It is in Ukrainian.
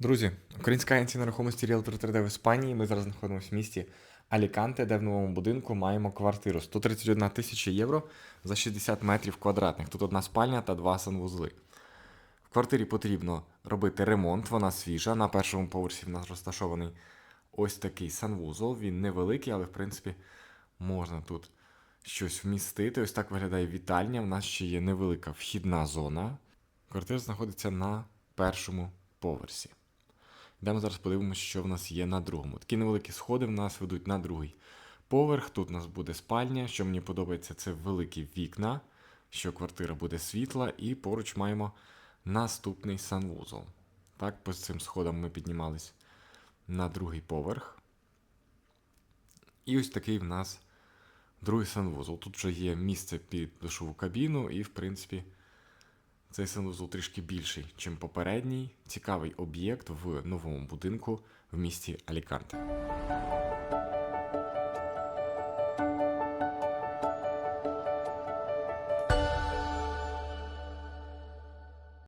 Друзі, українська агенція нерухомості Realtor 3D в Іспанії. Ми зараз знаходимося в місті Аліканте, де в новому будинку маємо квартиру 131 тисяча євро за 60 метрів квадратних. Тут одна спальня та два санвузли. В квартирі потрібно робити ремонт, вона свіжа. На першому поверсі в нас розташований ось такий санвузол. Він невеликий, але в принципі можна тут щось вмістити. Ось так виглядає вітальня. У нас ще є невелика вхідна зона. Квартира знаходиться на першому поверсі. Йдемо зараз подивимося, що в нас є на другому. Такі невеликі сходи в нас ведуть на другий поверх. Тут у нас буде спальня. Що мені подобається, це великі вікна, що квартира буде світла, і поруч маємо наступний санвузол. Так, по цим сходам ми піднімались на другий поверх. І ось такий в нас другий санвузол. Тут вже є місце під душову кабіну, і, в принципі, цей санвузол трішки більший, ніж попередній. Цікавий об'єкт в новому будинку в місті Аліканте.